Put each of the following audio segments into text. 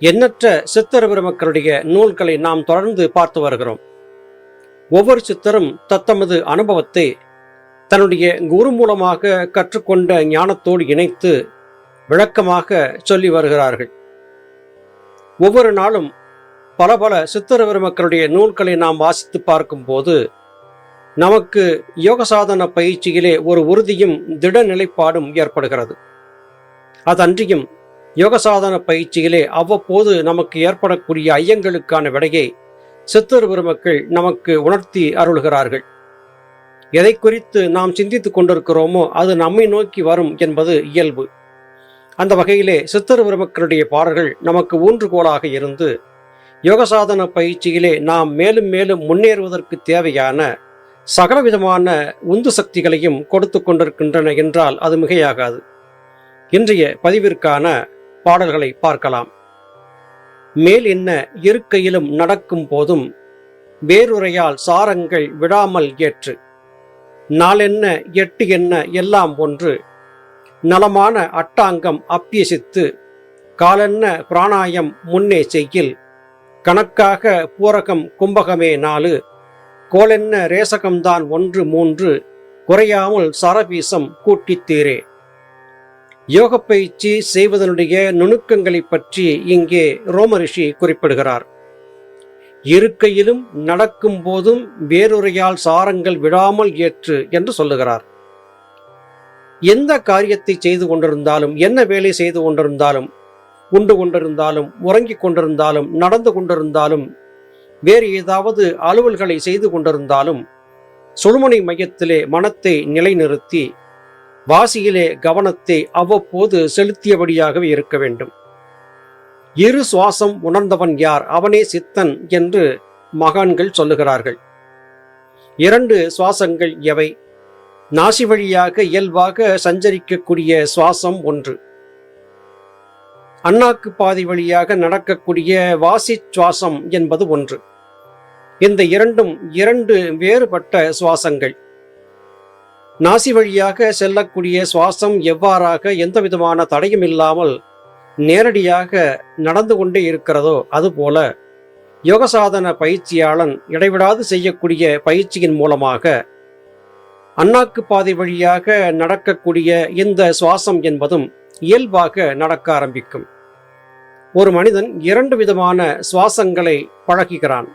எண்ணற்ற சித்தர் பெருமக்களுடைய நூல்களை நாம் தொடர்ந்து பார்த்து வருகிறோம். ஒவ்வொரு சித்தரும் தத்தமது அனுபவத்தை தன்னுடைய குரு மூலமாக கற்றுக்கொண்ட ஞானத்தோடு இணைத்து விளக்கமாக சொல்லி வருகிறார்கள். ஒவ்வொரு நாளும் பல பல சித்தர் பெருமக்களுடைய நூல்களை நாம் வாசித்து பார்க்கும்போது நமக்கு யோக சாதன பயிற்சியிலே ஒரு உறுதியும் திட நிலைப்பாடும் ஏற்படுகிறது. அதன்றியும் யோக சாதன பயிற்சியிலே அவ்வப்போது நமக்கு ஏற்படக்கூடிய ஐயங்களுக்கான விடையை சித்தர் பெருமக்கள் நமக்கு உணர்த்தி அருள்கிறார்கள். எதை குறித்து நாம் சிந்தித்துக் கொண்டிருக்கிறோமோ அது நம்மை நோக்கி வரும் என்பது இயல்பு. அந்த வகையிலே சித்தர் பெருமக்களுடைய பாடல்கள் நமக்கு ஊன்றுகோலாக இருந்து யோகசாதன பயிற்சியிலே நாம் மேலும் மேலும் முன்னேறுவதற்கு தேவையான சகலவிதமான உந்து சக்திகளையும் கொடுத்து கொண்டிருக்கின்றன என்றால் அது மிகையாகாது. இன்றைய பதிவிற்கான பாடல்களை பார்க்கலாம். மேல் என்ன இருக்கையிலும் நடக்கும் போதும் வேறுரையால் சாரங்கள் விடாமல் ஏற்று. நாளென்ன எட்டு என்ன எல்லாம் ஒன்று. நலமான அட்டாங்கம் அப்பியசித்து காலென்ன பிராணாயம் முன்னே செய்யில். கணக்காக பூரகம் கும்பகமே நாலு. கோலென்ன ரேசகம்தான் ஒன்று மூன்று. குறையாமல் சரபீசம் கூட்டித்தீரே. யோக பயிற்சி செய்வதனுடைய நுணுக்கங்களை பற்றி இங்கே ரோமரிஷி குறிப்பிடுகிறார். இருக்கையிலும் நடக்கும் போதும் வேறொரையால் சாரங்கள் விடாமல் ஏற்று என்று சொல்லுகிறார். எந்த காரியத்தை செய்து கொண்டிருந்தாலும் என்ன வேலை செய்து கொண்டிருந்தாலும் உண்டு கொண்டிருந்தாலும் உறங்கிக் கொண்டிருந்தாலும் நடந்து கொண்டிருந்தாலும் வேறு ஏதாவது அலுவல்களை செய்து கொண்டிருந்தாலும் சுழுமனை மையத்திலே மனத்தை நிலைநிறுத்தி வாசியிலே கவனத்தை அவ்வப்போது செலுத்தியபடியாகவே இருக்க வேண்டும். இரு சுவாசம் உணர்ந்தவன் யார்? அவனே சித்தன் என்று மகான்கள் சொல்லுகிறார்கள். இரண்டு சுவாசங்கள் எவை? நாசி வழியாக இயல்பாக சஞ்சரிக்கக்கூடிய சுவாசம் ஒன்று. அண்ணாக்கு பாதி வழியாக நடக்கக்கூடிய வாசி சுவாசம் என்பது ஒன்று. இந்த இரண்டும் இரண்டு வேறுபட்ட சுவாசங்கள். நாசி வழியாக செல்லக்கூடிய சுவாசம் எவ்வாறாக எந்த விதமான தடையும் இல்லாமல் நேரடியாக நடந்து கொண்டே இருக்கிறதோ அதுபோல யோகசாதன பயிற்சியாளன் இடைவிடாது செய்யக்கூடிய பயிற்சியின் மூலமாக அண்ணாக்கு பாதை வழியாக நடக்கக்கூடிய இந்த சுவாசம் என்பதும் இயல்பாக நடக்க ஆரம்பிக்கும். ஒரு மனிதன் இரண்டு விதமான சுவாசங்களை பழகுகிறான்.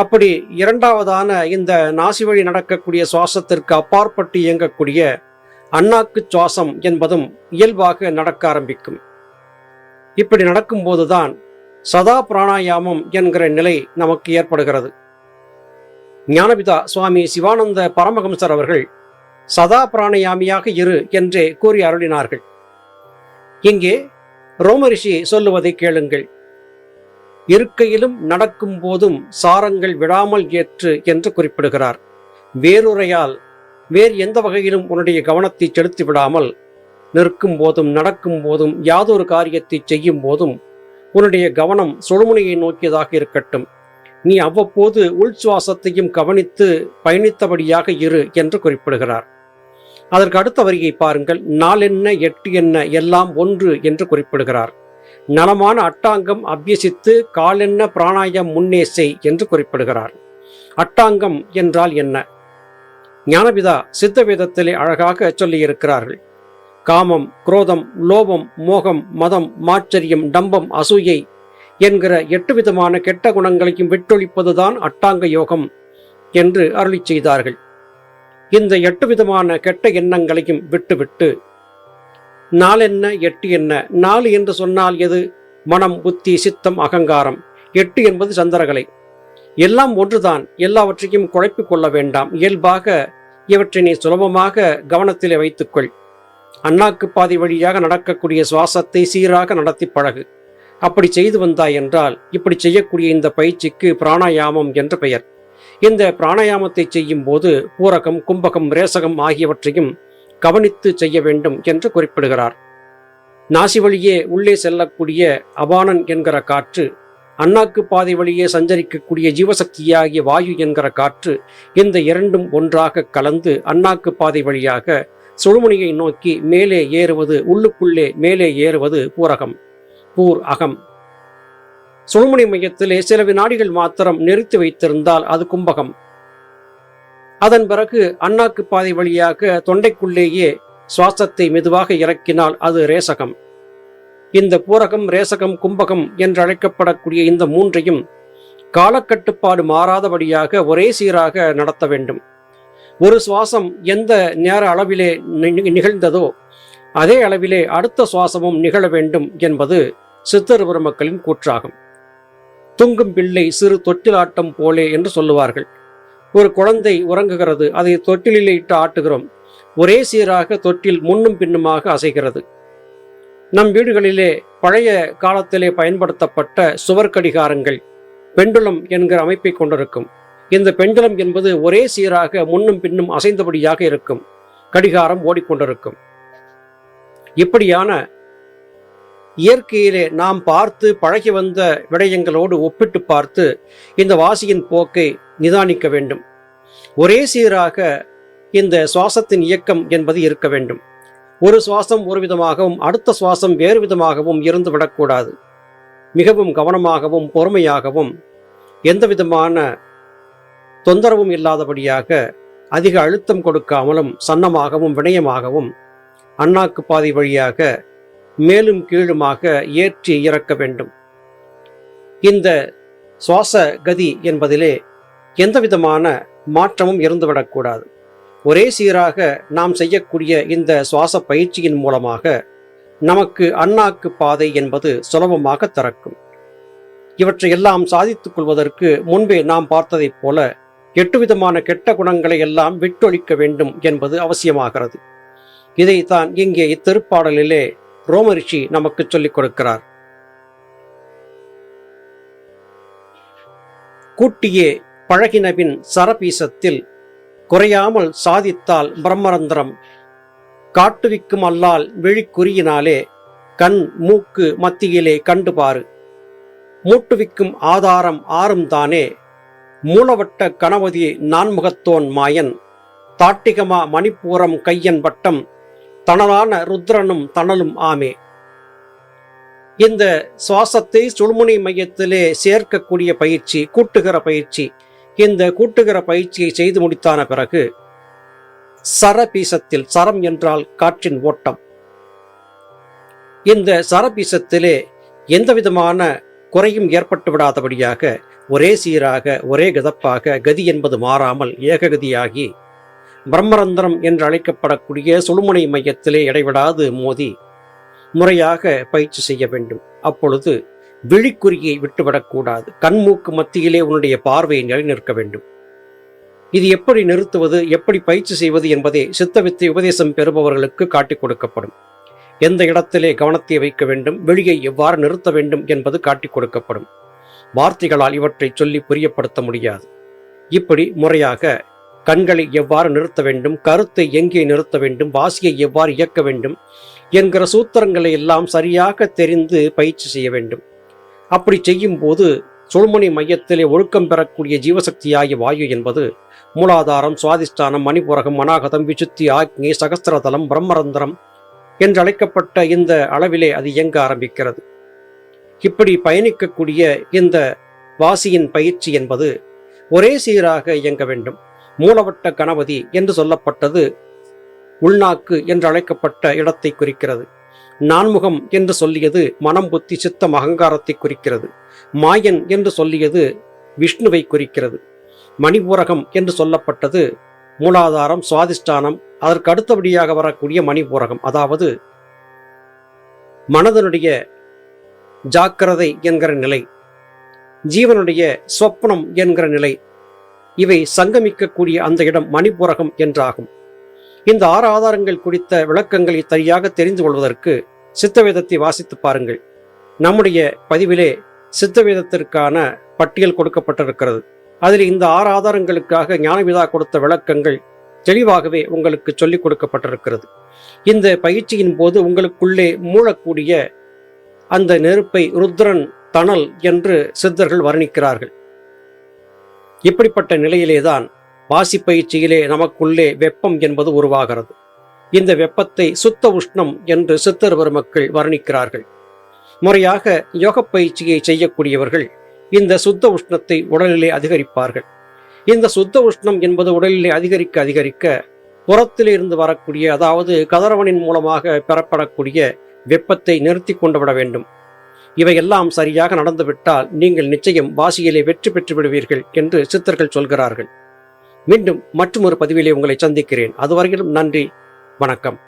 அப்படி இரண்டாவதான இந்த நாசி வழி நடக்கக்கூடிய சுவாசத்திற்கு அப்பாற்பட்டு இயங்கக்கூடிய அண்ணாக்கு சுவாசம் என்பதும் இயல்பாக நடக்க ஆரம்பிக்கும். இப்படி நடக்கும்போதுதான் சதா பிராணாயாமம் என்கிற நிலை நமக்கு ஏற்படுகிறது. ஞானபிதா சுவாமி சிவானந்த பரமஹம்சர் அவர்கள் சதா பிராணயாமியாக இரு என்றே கூறி அருளினார்கள். இங்கே ரோமரிஷி சொல்லுவதை கேளுங்கள். இருக்கையிலும் நடக்கும் போதும் சாரங்கள் விடாமல் ஏற்று என்று குறிப்பிடுகிறார். வேறுரையால் வேறு எந்த வகையிலும் உன்னுடைய கவனத்தை செலுத்தி விடாமல் நிற்கும் போதும் நடக்கும் போதும் யாதொரு காரியத்தை செய்யும் போதும் உன்னுடைய கவனம் சுழுமுனையை நோக்கியதாக இருக்கட்டும். நீ அவ்வப்போது உள் சுவாசத்தையும் கவனித்து பயணித்தபடியாக இரு என்று குறிப்பிடுகிறார். அதற்கு அடுத்த வரியை பாருங்கள். நாளென்ன எட்டு என்ன எல்லாம் ஒன்று என்று குறிப்பிடுகிறார். நலமான அட்டாங்கம் அபியசித்து காலென்ன பிராணாயம் முன்னேசை என்று குறிப்பிடுகிறார். அட்டாங்கம் என்றால் என்ன? ஞானபிதா சித்த வேதத்திலே அழகாக சொல்லியிருக்கிறார்கள். காமம் குரோதம் லோபம் மோகம் மதம் மாச்சரியம் டம்பம் அசூயை என்கிற எட்டு விதமான கெட்ட குணங்களையும் விட்டொழிப்பதுதான் அட்டாங்க யோகம் என்று அருளி செய்தார்கள். இந்த எட்டு விதமான கெட்ட எண்ணங்களையும் விட்டுவிட்டு நாலென்ன எட்டு என்ன? நாலு என்று சொன்னால் எது? மனம் புத்தி சித்தம் அகங்காரம். எட்டு என்பது சந்திரகலை. எல்லாம் ஒன்றுதான். எல்லாவற்றையும் குழப்பிக் கொள்ள வேண்டாம். இயல்பாக இவற்றை நீ சுலபமாக கவனத்திலே வைத்துக்கொள். அண்ணாக்கு பாதி வழியாக நடக்கக்கூடிய சுவாசத்தை சீராக நடத்தி பழகு. அப்படி செய்து வந்தாய் என்றால் இப்படி செய்யக்கூடிய இந்த பயிற்சிக்கு பிராணாயாமம் என்று பெயர். இந்த பிராணாயாமத்தை செய்யும் போது பூரகம் கும்பகம் ரேசகம் ஆகியவற்றையும் கவனித்து செய்ய வேண்டும் என்று குறிப்பிடுகிறார். நாசி வழியே உள்ளே செல்லக்கூடிய அபானன் என்கிற காற்று அண்ணாக்கு பாதை வழியே சஞ்சரிக்கக்கூடிய ஜீவசக்தியாகிய வாயு என்கிற காற்று இந்த இரண்டும் ஒன்றாக கலந்து அண்ணாக்கு பாதை வழியாக சுழுமணியை நோக்கி மேலே ஏறுவது உள்ளுக்குள்ளே மேலே ஏறுவது பூரகம் பூர் அகம். சுழுமுனை மையத்திலே சில வினாடிகள் மாத்திரம் நிறுத்தி வைத்திருந்தால் அது கும்பகம். அதன் பிறகு அண்ணாக்கு பாதை வழியாக தொண்டைக்குள்ளேயே சுவாசத்தை மெதுவாக இறக்கினால் அது ரேசகம். இந்த பூரகம் ரேசகம் கும்பகம் என்று அழைக்கப்படக்கூடிய இந்த மூன்றையும் காலக்கட்டுப்பாடு மாறாதபடியாக ஒரே சீராக நடத்த வேண்டும். ஒரு சுவாசம் எந்த நேர அளவிலே நி- நிகழ்ந்ததோ அதே அளவிலே அடுத்த சுவாசமும் நிகழ வேண்டும் என்பது சித்தர் பெருமக்களின் கூற்றாகும். துங்கும் பிள்ளை சிறு தொட்டிலாட்டம் போலே என்று சொல்லுவார்கள். ஒரு குழந்தை உறங்குகிறது அதை தொட்டிலிலே இட்டு ஆட்டுகிறோம். ஒரே சீராக தொட்டில் முன்னும் பின்னுமாக அசைகிறது. நம் வீடுகளிலே பழைய காலத்திலே பயன்படுத்தப்பட்ட சுவர் கடிகாரங்கள் பெண்டுலம் என்கிற அமைப்பை கொண்டிருக்கும். இந்த பெண்டுலம் என்பது ஒரே சீராக முன்னும் பின்னும் அசைந்தபடியாக இருக்கும். கடிகாரம் ஓடிக்கொண்டிருக்கும். இப்படியான இயற்கையிலே நாம் பார்த்து பழகி வந்த விடயங்களோடு ஒப்பிட்டு பார்த்து இந்த வாசியின் போக்கை நிதானிக்க வேண்டும். ஒரே சீராக இந்த சுவாசத்தின் இயக்கம் என்பது இருக்க வேண்டும். ஒரு சுவாசம் ஒரு விதமாகவும் அடுத்த சுவாசம் வேறு விதமாகவும் இருந்து விடக்கூடாது. மிகவும் கவனமாகவும் பொறுமையாகவும் எந்த விதமான தொந்தரவும் இல்லாதபடியாக அதிக அழுத்தம் கொடுக்காமலும் சன்னமாகவும் வினயமாகவும் அண்ணாக்கு பாதை வழியாக மேலும் கீழுமாக ஏற்றி இறக்க வேண்டும். இந்த சுவாச கதி என்பதிலே எந்த விதமான மாற்றமும் இருந்துவிடக்கூடாது. ஒரே சீராக நாம் செய்யக்கூடிய இந்த சுவாச பயிற்சியின் மூலமாக நமக்கு அண்ணாக்கு பாதை என்பது சுலபமாக திறக்கும். இவற்றை எல்லாம் சாதித்துக் கொள்வதற்கு முன்பே நாம் பார்த்ததைப் போல எட்டு விதமான கெட்ட குணங்களை எல்லாம் விட்டொழிக்க வேண்டும் என்பது அவசியமாகிறது. இதைத்தான் இங்கே இத்திருப்பாடலிலே ரோமரிஷி நமக்கு சொல்லிக் கொடுக்கிறார். கூட்டியே பழகினபின் சரபீசத்தில் குறையாமல் சாதித்தால் பிரம்மரந்திரம். காட்டுவிக்கும் அல்லால் விழிக்குறியினாலே கண் மூக்கு மத்தியிலே கண்டு பாரு மூட்டுவிக்கும் ஆதாரம் ஆறும் தானே மூலவட்ட கணபதி நான்முகத்தோன் மாயன். தாட்டிகமா மணிப்பூரம் கையன் வட்டம் தணலான ருத்ரனும் தணலும் ஆமே. இந்த சுவாசத்தை சுழுமுனை மையத்திலே சேர்க்கக்கூடிய பயிற்சி கூட்டுகிற பயிற்சி. இந்த கூட்டுகிற பயிற்சியை செய்து முடித்தான பிறகு சரபீசத்தில் சரம் என்றால் காற்றின் ஓட்டம். இந்த சரபீசத்திலே எந்த விதமான குறையும் ஏற்பட்டு விடாதபடியாக ஒரே சீராக ஒரே கதப்பாக கதி என்பது மாறாமல் ஏககதியாகி பிரம்மரந்திரம் என்று அழைக்கப்படக்கூடிய சுழுமுனை மையத்திலே இடைவிடாது மோதி முறையாக பயிற்சி செய்ய வேண்டும். அப்பொழுது விழிக்குறியை விட்டுவிடக்கூடாது. கண்மூக்கு மத்தியிலே உன்னுடைய பார்வையை நிலைநிற்க வேண்டும். இது எப்படி நிறுத்துவது எப்படி பயிற்சி செய்வது என்பதை சித்தவித்தை உபதேசம் பெறுபவர்களுக்கு காட்டிக் கொடுக்கப்படும். எந்த இடத்திலே கவனத்தை வைக்க வேண்டும் வெளியை எவ்வாறு நிறுத்த வேண்டும் என்பது காட்டிக் கொடுக்கப்படும். வார்த்தைகளால் இவற்றை சொல்லி புரியப்படுத்த முடியாது. இப்படி முறையாக கண்களை எவ்வாறு நிறுத்த வேண்டும் கருத்தை எங்கே நிறுத்த வேண்டும் வாசியை எவ்வாறு இயக்க வேண்டும் என்கிற சூத்திரங்களை எல்லாம் சரியாக தெரிந்து பயிற்சி செய்ய வேண்டும். அப்படி செய்யும் போது சுழுமணி மையத்திலே ஒழுக்கம் பெறக்கூடிய ஜீவசக்தியாகிய வாயு என்பது மூலாதாரம் சுவாதிஷ்டானம் மணிபுரகம் மனாகதம் விசுத்தி ஆக்னி சகஸ்திரதலம் பிரம்மரந்திரம் என்று அழைக்கப்பட்ட இந்த அளவிலே அது இயங்க ஆரம்பிக்கிறது. இப்படி பயணிக்கக்கூடிய இந்த வாசியின் பயிற்சி என்பது ஒரே சீராக இயங்க வேண்டும். மூலவட்ட கணபதி என்று சொல்லப்பட்டது உள்நாக்கு என்று அழைக்கப்பட்ட இடத்தை குறிக்கிறது. நான்முகம் என்று சொல்லியது மனம் புத்தி சித்தம் அகங்காரத்தை குறிக்கிறது. மாயன் என்று சொல்லியது விஷ்ணுவை குறிக்கிறது. மணிபூரகம் என்று சொல்லப்பட்டது மூலாதாரம் சுவாதிஷ்டானம் அதற்கு அடுத்தபடியாக வரக்கூடிய மணிபூரகம் அதாவது மனதனுடைய ஜாக்கிரதை என்கிற நிலை ஜீவனுடைய சொப்பனம் என்கிற நிலை இவை சங்கமிக்கக்கூடிய அந்த இடம் மணிபுரகம் என்றாகும். இந்த ஆறு ஆதாரங்கள் குறித்த விளக்கங்களை சரியாக தெரிந்து கொள்வதற்கு சித்தவேதத்தை வாசித்து பாருங்கள். நம்முடைய பதிவிலே சித்தவேதத்திற்கான பட்டியல் கொடுக்கப்பட்டிருக்கிறது. அதில் இந்த ஆறு ஆதாரங்களுக்காக ஞானவிதா கொடுத்த விளக்கங்கள் தெளிவாகவே உங்களுக்கு சொல்லிக் கொடுக்கப்பட்டிருக்கிறது. இந்த பயிற்சியின் போது உங்களுக்குள்ளே மூழக்கூடிய அந்த நெருப்பை ருத்ரன் தணல் என்று சித்தர்கள் வர்ணிக்கிறார்கள். இப்படிப்பட்ட நிலையிலேதான் வாசிப்பயிற்சியிலே நமக்குள்ளே வெப்பம் என்பது உருவாகிறது. இந்த வெப்பத்தை சுத்த உஷ்ணம் என்று சித்தர் பெருமக்கள் வர்ணிக்கிறார்கள். முறையாக யோக பயிற்சியை செய்யக்கூடியவர்கள் இந்த சுத்த உஷ்ணத்தை உடலிலே அதிகரிப்பார்கள். இந்த சுத்த உஷ்ணம் என்பது உடலிலே அதிகரிக்க அதிகரிக்க புறத்திலிருந்து வரக்கூடிய அதாவது கதிரவனின் மூலமாக பெறப்படக்கூடிய வெப்பத்தை நிறுத்தி கொண்டு விட வேண்டும். இவையெல்லாம் சரியாக நடந்துவிட்டால் நீங்கள் நிச்சயம் வாசியிலே வெற்றி பெற்று விடுவீர்கள் என்று சித்தர்கள் சொல்கிறார்கள். மீண்டும் மற்றொரு பதிவிலே உங்களை சந்திக்கிறேன். அதுவரையிலும் நன்றி. வணக்கம்.